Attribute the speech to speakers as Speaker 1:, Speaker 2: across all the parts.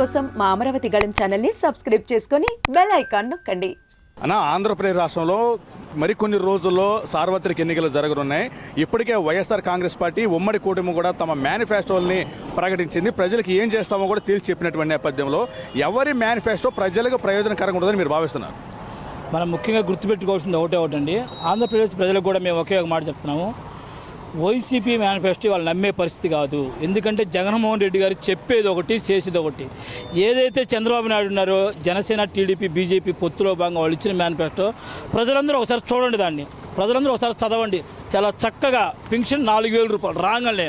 Speaker 1: కోసం మా అమరావతి గళం ఛానల్ని సబ్స్క్రైబ్ చేసుకొని బెల్ ఐకాన్ నొక్కండి.
Speaker 2: అన్న ఆంధ్రప్రదేశ్ రాష్ట్రంలో మరికొన్ని రోజుల్లో సార్వత్రిక ఎన్నికలు జరగనున్నాయి. ఇప్పటికే వైఎస్ఆర్ కాంగ్రెస్ పార్టీ ఉమ్మడి కూటమి కూడా తమ మేనిఫెస్టోల్ని ప్రకటించింది. ప్రజలకు ఏం చేస్తామో కూడా తేల్చి చెప్పినటువంటి నేపథ్యంలో ఎవరి మేనిఫెస్టో ప్రజలకు ప్రయోజనకరంగా ఉండదని మీరు భావిస్తున్నారు?
Speaker 3: మనం ముఖ్యంగా గుర్తుపెట్టుకోవాల్సింది ఒకటే ఒకటండి. ఆంధ్రప్రదేశ్ ప్రజలకు కూడా మేము ఒకే ఒక మాట చెప్తున్నాము. వైసీపీ మేనిఫెస్టో వాళ్ళు నమ్మే పరిస్థితి కాదు. ఎందుకంటే జగన్మోహన్ రెడ్డి గారు చెప్పేది ఒకటి చేసేది ఒకటి. ఏదైతే చంద్రబాబు నాయుడు ఉన్నారో జనసేన టీడీపీ బీజేపీ పొత్తులో భాగంగా వాళ్ళు ఇచ్చిన మేనిఫెస్టో ప్రజలందరూ ఒకసారి చూడండి దాన్ని. ప్రజలందరూ ఒకసారి చదవండి. చాలా చక్కగా పెన్షన్ నాలుగు వేల రూపాయలు రాగానే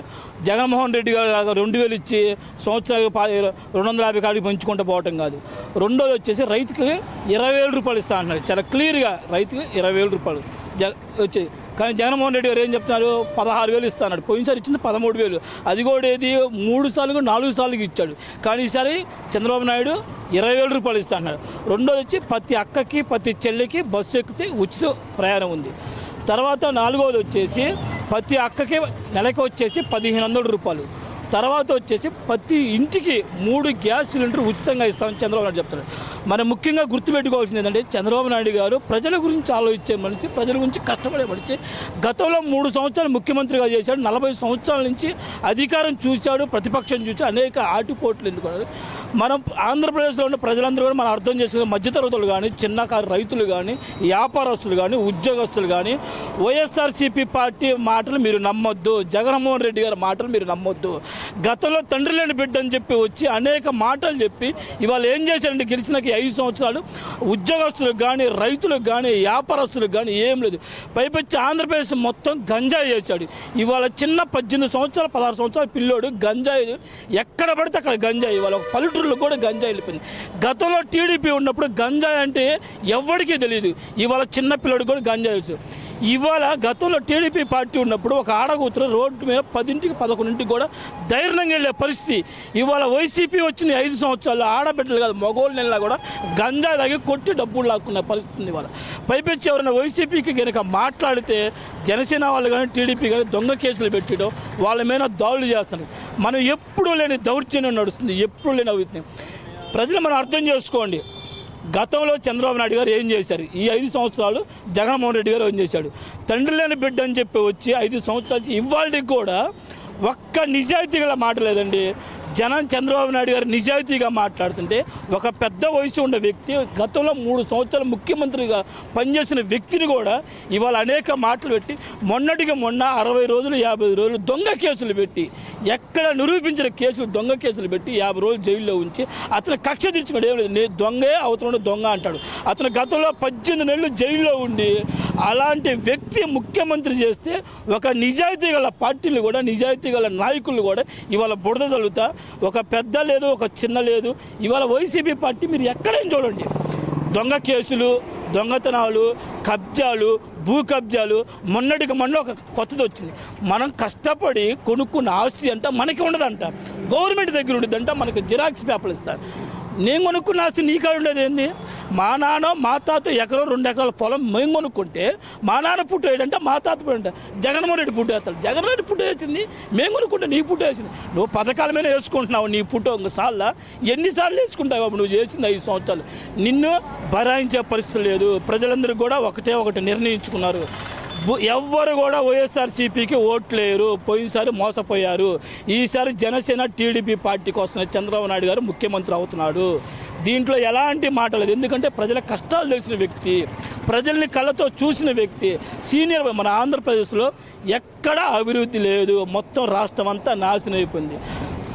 Speaker 3: జగన్మోహన్ రెడ్డి గారు రెండు వేలు ఇచ్చి సంవత్సరానికి రెండు వందల యాభై కాడికి పెంచుకుంటూ పోవటం కాదు. రెండోది వచ్చేసి రైతుకి ఇరవై వేల రూపాయలు ఇస్తా అంటున్నారు. చాలా క్లియర్గా రైతుకి ఇరవై వేల రూపాయలు. జగ వచ్చి కానీ జగన్మోహన్ రెడ్డి గారు ఏం చెప్తున్నారు? పదహారు వేలు ఇస్తాడు పోయినసారి ఇచ్చింది పదమూడు వేలు. అది కూడా ఏది? మూడు సార్లు నాలుగు సార్లు ఇచ్చాడు. కానీ ఈసారి చంద్రబాబు నాయుడు ఇరవై వేల రూపాయలు ఇస్తాడు రెండోది వచ్చి ప్రతి అక్కకి ప్రతి చెల్లికి బస్సు ఎక్కితే ఉచిత ప్రయాణం ఉంది. తర్వాత నాలుగోది వచ్చేసి ప్రతి అక్కకి నెలకి వచ్చేసి పదిహేను వందల రూపాయలు. తర్వాత వచ్చేసి ప్రతి ఇంటికి మూడు గ్యాస్ సిలిండర్ ఉచితంగా ఇస్తామని చంద్రబాబు నాయుడు చెప్తారు మనం ముఖ్యంగా గుర్తుపెట్టుకోవాల్సింది ఏంటంటే చంద్రబాబు నాయుడు గారు ప్రజల గురించి ఆలోచించే మనిషి ప్రజల గురించి కష్టపడే మనిషి. గతంలో మూడు సంవత్సరాలు ముఖ్యమంత్రిగా చేశాడు నలభై సంవత్సరాల నుంచి అధికారం చూశాడు ప్రతిపక్షం చూసి అనేక ఆటుపోట్లు ఎన్నుకున్నారు మనం ఆంధ్రప్రదేశ్లో ఉన్న ప్రజలందరూ కూడా మనం అర్థం చేసుకునే మధ్యతరగతులు కానీ చిన్నకారు రైతులు కానీ వ్యాపారస్తులు కానీ ఉద్యోగస్తులు కానీ వైఎస్ఆర్సీపీ పార్టీ మాటలు మీరు నమ్మొద్దు జగన్మోహన్ రెడ్డి గారి మాటలు మీరు నమ్మొద్దు. గతంలో తండ్రి లేని బిడ్డ అని చెప్పి వచ్చి అనేక మాటలు చెప్పి ఇవాళ ఏం చేశారంటే గెలిచినాక ఐదు సంవత్సరాలు? ఉద్యోగస్తులకు కానీ రైతులకు కానీ వ్యాపారస్తులకు కానీ ఏం లేదు. పైపెచ్చి ఆంధ్రప్రదేశ్ మొత్తం గంజాయి చేశాడు ఇవాళ చిన్న పద్దెనిమిది సంవత్సరాలు పదహారు సంవత్సరాల పిల్లోడు గంజాయి ఎక్కడ పడితే అక్కడ గంజాయి. ఇవాళ ఒక పల్లెటూరులో కూడా గంజాయి వెళ్ళిపోయింది. గతంలో టీడీపీ ఉన్నప్పుడు గంజాయి అంటే ఎవరికీ తెలియదు ఇవాళ చిన్న పిల్లోడు కూడా గంజాయి తెలుసు ఇవాళ గతంలో టీడీపీ పార్టీ ఉన్నప్పుడు ఒక ఆడకూతురు రోడ్డు మీద పదింటికి పదకొండింటికి కూడా ధైర్యంగా వెళ్ళే పరిస్థితి. ఇవాళ వైసీపీ వచ్చిన ఐదు సంవత్సరాలు ఆడబిడ్డలు కాదు మగోళ్ళ నెలలా కూడా గంజా తాగి కొట్టి డబ్బులు లాక్కునే పరిస్థితి ఉంది ఇవాళ. పైపెచ్చి ఎవరైనా వైసీపీకి కనుక మాట్లాడితే జనసేన వాళ్ళు కానీ టీడీపీ కానీ దొంగ కేసులు పెట్టడం వాళ్ళ మీద దాడులు చేస్తున్నారు మనం ఎప్పుడూ లేని దౌర్జన్యం నడుస్తుంది ఎప్పుడు లేని అవుతుంది ప్రజలు మనం అర్థం చేసుకోండి. గతంలో చంద్రబాబు నాయుడు గారు ఏం చేశారు? ఈ ఐదు సంవత్సరాలు జగన్మోహన్ రెడ్డి గారు ఏం చేశాడు? తండ్రి లేని బిడ్డ అని చెప్పి వచ్చి ఐదు సంవత్సరాలు ఇవాళకి కూడా ఒక్క నిజాయితీ గల మాట లేదండి జనం చంద్రబాబు నాయుడు గారు నిజాయితీగా మాట్లాడుతుంటే ఒక పెద్ద వయసు ఉన్న వ్యక్తి గతంలో మూడు సంవత్సరాలు ముఖ్యమంత్రిగా పనిచేసిన వ్యక్తిని కూడా ఇవాళ అనేక మాటలు పెట్టి మొన్నటికి మొన్న అరవై రోజులు యాభై రోజులు దొంగ కేసులు పెట్టి ఎక్కడ నిరూపించిన కేసులు దొంగ కేసులు పెట్టి యాభై రోజులు జైల్లో ఉంచి అతను కక్ష తీర్చుకోవడం ఏం లేదు నే దొంగే అవుతున్నాడు దొంగ అంటాడు. అతను గతంలో పద్దెనిమిది నెలలు జైల్లో ఉండి అలాంటి వ్యక్తి ముఖ్యమంత్రి చేస్తే ఒక నిజాయితీ గల పార్టీలు కూడా నిజాయితీ గల నాయకులు కూడా ఇవాళ బుడద చల్లుతా ఒక పెద్ద లేదు ఒక చిన్న లేదు. ఇవాళ వైసీపీ పార్టీ మీరు ఎక్కడైనా చూడండి. దొంగ కేసులు దొంగతనాలు కబ్జాలు భూ కబ్జాలు మొన్నటికి మొన్న ఒక కొత్తది వచ్చింది. మనం కష్టపడి కొనుక్కున్న ఆస్తి అంట మనకి ఉండదంట. గవర్నమెంట్ దగ్గర ఉండదంట మనకి జిరాక్స్ పేపర్లు ఇస్తారు. నేను కొనుక్కున్న ఆస్తి నీకాడ ఉండేది ఏంది? మా నాన్న మా తాత ఎకరం రెండు ఎకరాల పొలం మేము కొనుక్కుంటే మా నాన్న పుట్టు వేయడంటే మా తాత పుట్ట జగన్మోహన్ రెడ్డి పుట్టు వేస్తాడు జగన్ రెడ్డి పుట్టు వేసింది మేము కొనుక్కుంటే నీ పుట్టు వేసింది నువ్వు పథకాల మీద వేసుకుంటున్నావు నీ పుట్టు ఇంకసార్లు ఎన్నిసార్లు వేసుకుంటావు బాబు నువ్వు చేసింది ఐదు సంవత్సరాలు. నిన్ను భరాయించే పరిస్థితి లేదు. ప్రజలందరూ కూడా ఒకటే ఒకటి నిర్ణయించుకున్నారు. ఎవ్వరు కూడా వైఎస్ఆర్సీపీకి ఓట్లేరు పోయినసారి మోసపోయారు. ఈసారి జనసేన టీడీపీ పార్టీ కోసం చంద్రబాబు నాయుడు గారు ముఖ్యమంత్రి అవుతున్నాడు. దీంట్లో ఎలాంటి మాట లేదు. ఎందుకంటే ప్రజల కష్టాలు తెలిసిన వ్యక్తి ప్రజల్ని కళ్ళతో చూసిన వ్యక్తి సీనియర్ మన ఆంధ్రప్రదేశ్లో ఎక్కడా అభివృద్ధి లేదు. మొత్తం రాష్ట్రం అంతా నాశనం అయిపోయింది.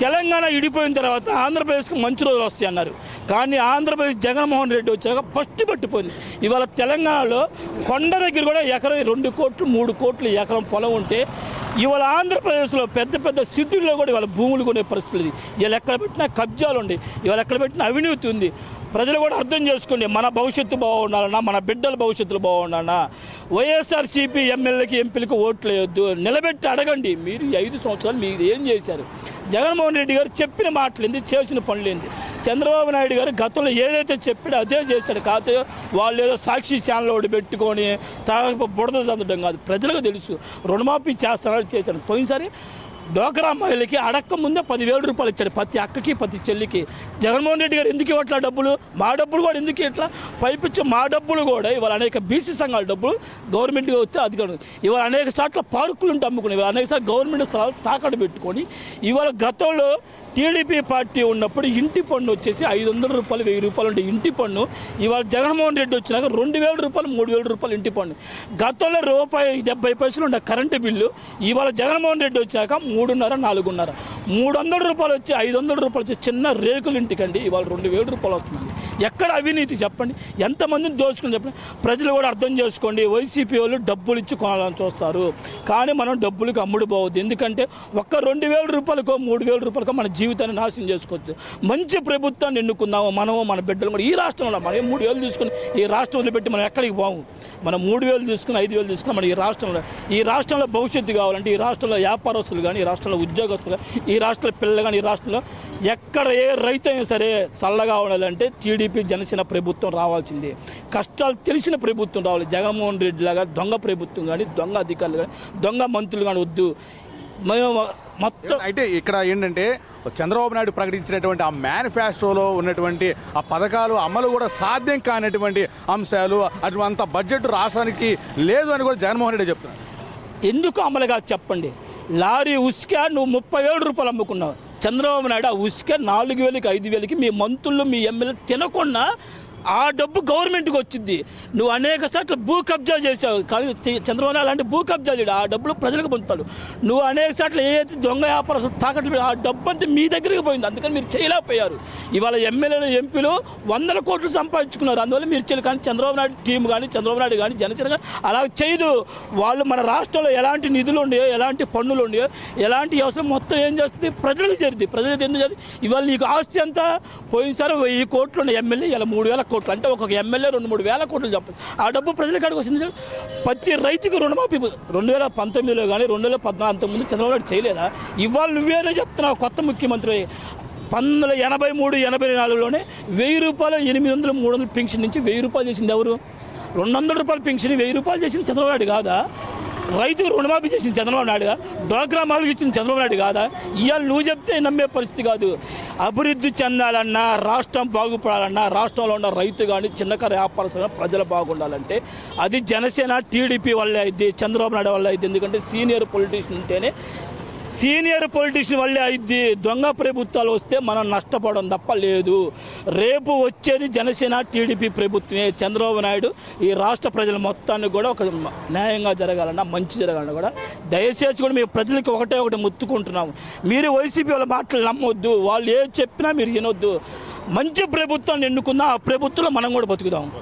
Speaker 3: తెలంగాణ ఇడిపోయిన తర్వాత ఆంధ్రప్రదేశ్కి మంచి రోజులు వస్తాయి అన్నారు. కానీ ఆంధ్రప్రదేశ్ జగన్మోహన్ రెడ్డి వచ్చాక ఫస్ట్ పట్టిపోయింది. ఇవాళ తెలంగాణలో కొండ దగ్గర కూడా ఎకరం రెండు కోట్లు మూడు కోట్లు ఎకరం పొలం ఉంటే ఇవాళ ఆంధ్రప్రదేశ్లో పెద్ద పెద్ద సిటీల్లో కూడా ఇవాళ భూములు కొనే పరిస్థితులు ఇది ఇవాళ ఎక్కడ పెట్టినా కబ్జాలు ఉండి ఇవాళ ఎక్కడ పెట్టినా అవినీతి ఉంది. ప్రజలు కూడా అర్థం చేసుకోండి మన భవిష్యత్తు బాగుండాలన్నా మన బిడ్డల భవిష్యత్తులు బాగుండాలన్నా. వైఎస్ఆర్సీపీ ఎమ్మెల్యేకి ఎంపీలకు ఓట్లు వేయొద్దు. నిలబెట్టి అడగండి. మీరు ఈ ఐదు సంవత్సరాలు మీరు ఏం చేశారు? జగన్మోహన్ రెడ్డి గారు చెప్పిన మాటలేంది చేసిన పనులేంది చంద్రబాబు నాయుడు గారు గతంలో ఏదైతే చెప్పాడో అదే చేశాడు. కాకపోతే వాళ్ళు ఏదో సాక్షి ఛానల్ ఒకటి పెట్టుకొని తన బుడద చదవడం కాదు. ప్రజలకు తెలుసు. రుణమాఫీ చేస్తానని చేశాడు. పోయినసారి డోకరా మహిళకి అడక్క ముందే పదివేల రూపాయలు ఇచ్చాడు. ప్రతి అక్కకి ప్రతి చెల్లికి. జగన్మోహన్ రెడ్డి గారు ఎందుకు ఇవ్వట్లా డబ్బులు? మా డబ్బులు కూడా ఎందుకు ఇట్లా పైపించి మా డబ్బులు కూడా ఇవాళ అనేక బీసీ సంఘాల డబ్బులు గవర్నమెంట్కి వస్తే అధికారులు ఇవాళ అనేక సార్లు పార్కులు ఉంటే అమ్ముకుని ఇవాళ అనేక సార్లు గవర్నమెంట్ స్థలాలు తాకట్టు పెట్టుకొని ఇవాళ గతంలో టీడీపీ పార్టీ ఉన్నప్పుడు ఇంటి పన్ను వచ్చేసి ఐదు వందల రూపాయలు వెయ్యి రూపాయలు ఉంటే ఇంటి పన్ను. ఇవాళ జగన్మోహన్ రెడ్డి వచ్చినాక రెండు వేల రూపాయలు మూడు వేల రూపాయలు ఇంటి పన్ను. గతంలో రూపాయి డెబ్బై పైసలు ఉండే కరెంటు బిల్లు ఇవాళ జగన్మోహన్ రెడ్డి వచ్చాక మూడున్నర నాలుగున్నర. మూడు వందల రూపాయలు వచ్చి ఐదు వందల రూపాయలు వచ్చి చిన్న రేకుల ఇంటికండి ఇవాళ రెండు వేల రూపాయలు వస్తుందండి ఎక్కడ అవినీతి చెప్పండి? ఎంతమందిని దోచుకుని చెప్పండి? ప్రజలు కూడా అర్థం చేసుకోండి వైసీపీ వాళ్ళు డబ్బులు ఇచ్చి కొనాలని చూస్తారు. కానీ మనం డబ్బులకు అమ్ముడు పోవద్దు ఎందుకంటే ఒక్క రెండు వేల రూపాయలకో మూడు వేల రూపాయలకో మన జీవితాన్ని నాశనం చేసుకోవద్దు. మంచి ప్రభుత్వాన్ని ఎన్నుకుందాము మనము మన బిడ్డలు కూడా ఈ రాష్ట్రంలో మనం మూడు వేలు తీసుకుని ఈ రాష్ట్రం వదిలిపెట్టి మనం ఎక్కడికి పోము? మనం మూడు వేలు తీసుకుని ఐదు వేలు తీసుకుని మనం ఈ రాష్ట్రంలో ఈ రాష్ట్రంలో భవిష్యత్తు కావాలంటే ఈ రాష్ట్రంలో వ్యాపారస్తులు కానీ ఈ రాష్ట్రంలో ఉద్యోగస్తులు కానీ ఈ రాష్ట్రంలో పిల్లలు కానీ ఈ రాష్ట్రంలో ఎక్కడ ఏ రైతు అయినా సరే చల్లగా ఉండాలంటే టీడీపీ జనసేన ప్రభుత్వం రావాల్సిందే. కష్టాలు తెలిసిన ప్రభుత్వం రావాలి. జగన్మోహన్ రెడ్డి లాగా దొంగ ప్రభుత్వం కానీ దొంగ అధికారులు కానీ దొంగ మంత్రులు కానీ వద్దు. మేము మొత్తం
Speaker 2: అయితే ఇక్కడ ఏంటంటే చంద్రబాబు నాయుడు ప్రకటించినటువంటి ఆ మేనిఫెస్టోలో ఉన్నటువంటి ఆ పథకాలు అమలు కూడా సాధ్యం కానటువంటి అంశాలు అటువంటి అంత బడ్జెట్ రాష్ట్రానికి లేదు అని కూడా జగన్మోహన్ రెడ్డి చెప్తున్నారు.
Speaker 3: ఎందుకు అమలు కాదు చెప్పండి? లారీ ఉసుక నువ్వు ముప్పై వేల రూపాయలు అమ్ముకున్నావు. చంద్రబాబు నాయుడు ఆ ఉసుక నాలుగు వేలకి ఐదు వేలకి మీ మంత్రులు మీ ఎమ్మెల్యే తినకుండా ఆ డబ్బు గవర్నమెంట్కి వచ్చింది. నువ్వు అనేక సార్లు భూ కబ్జా చేసావు కానీ చంద్రబాబు నాయుడు అలాంటి భూ కబ్జా చేయడు. ఆ డబ్బులు ప్రజలకు పొందుతాడు నువ్వు అనేక సార్లు ఏదైతే దొంగ వ్యాపారస్తులు తాకట్లు ఆ డబ్బు అంతా మీ దగ్గరికి పోయింది. అందుకని మీరు చేయలేకపోయారు. ఇవాళ ఎమ్మెల్యేలు ఎంపీలు వందల కోట్లు సంపాదించుకున్నారు. అందువల్ల మీరు చేయలేదు కానీ చంద్రబాబు నాయుడు టీం కానీ చంద్రబాబు నాయుడు కానీ జనసేన కానీ అలా చేయదు. వాళ్ళు మన రాష్ట్రంలో ఎలాంటి నిధులు ఉండయో ఎలాంటి పన్నులు ఉండయో ఎలాంటి అవసరం మొత్తం ఏం చేస్తుంది? ప్రజలకు చేరుద్ది. ప్రజలకు ఎందుకు చేరుతుంది ఇవాళ నీకు ఆస్తి అంతా పోయినసారి వెయ్యి కోట్లు ఉన్న ఎమ్మెల్యే ఇలా మూడు వేల కోట్లు. అంటే ఒక ఎమ్మెల్యే రెండు మూడు వేల కోట్లు చెప్పాలి ఆ డబ్బు ప్రజల కాడికి వచ్చింది ప్రతి రైతుకు రుణమాఫీ రెండు వేల పంతొమ్మిదిలో కానీ రెండు వేల పద్నాలుగు ముందు చంద్రబాబు నాయుడు చేయలేదా? ఇవాళ నువ్వేదో చెప్తున్నావు కొత్త ముఖ్యమంత్రి. పంతొమ్మిది వందల ఎనభై మూడు ఎనభై నాలుగులోనే వెయ్యి రూపాయలు ఎనిమిది వందలు మూడు వందలు పెన్షన్ నుంచి వెయ్యి రూపాయలు చేసింది ఎవరు? రెండు వందల రూపాయల పెన్షన్ వెయ్యి రూపాయలు చేసింది చంద్రబాబు నాయుడు కాదా? రైతు రుణమాఫీ చేసింది చంద్రబాబు నాయుడుగా డోక్రా మాలకు ఇచ్చింది చంద్రబాబు నాయుడు కాదా? ఇవాళ నువ్వు చెప్తే నమ్మే పరిస్థితి కాదు. అభివృద్ధి చెందాలన్నా రాష్ట్రం బాగుపడాలన్నా రాష్ట్రంలో ఉన్న రైతు కానీ చిన్నకారు వ్యాపారస్తులు ప్రజలు బాగుండాలంటే అది జనసేన టీడీపీ వల్ల అయింది చంద్రబాబు నాయుడు వల్ల అయింది. ఎందుకంటే సీనియర్ పొలిటీషియన్ ఉంటేనే సీనియర్ పొలిటీషియన్ వల్లే అయింది దొంగ ప్రభుత్వాలు వస్తే మనం నష్టపోవడం తప్ప లేదు. రేపు వచ్చేది జనసేన టీడీపీ ప్రభుత్వమే. చంద్రబాబు నాయుడు ఈ రాష్ట్ర ప్రజల మొత్తాన్ని కూడా ఒక న్యాయంగా జరగాలన్నా మంచి జరగాలన్నా కూడా దయచేసి కూడా మీ ప్రజలకి ఒకటే ఒకటి ముత్తుకుంటున్నాము. మీరు వైసీపీ వాళ్ళ మాటలు నమ్మొద్దు. వాళ్ళు ఏ చెప్పినా మీరు వినొద్దు. మంచి ప్రభుత్వాన్ని ఎన్నుకున్నా ఆ ప్రభుత్వంలో మనం కూడా బతుకుదాం.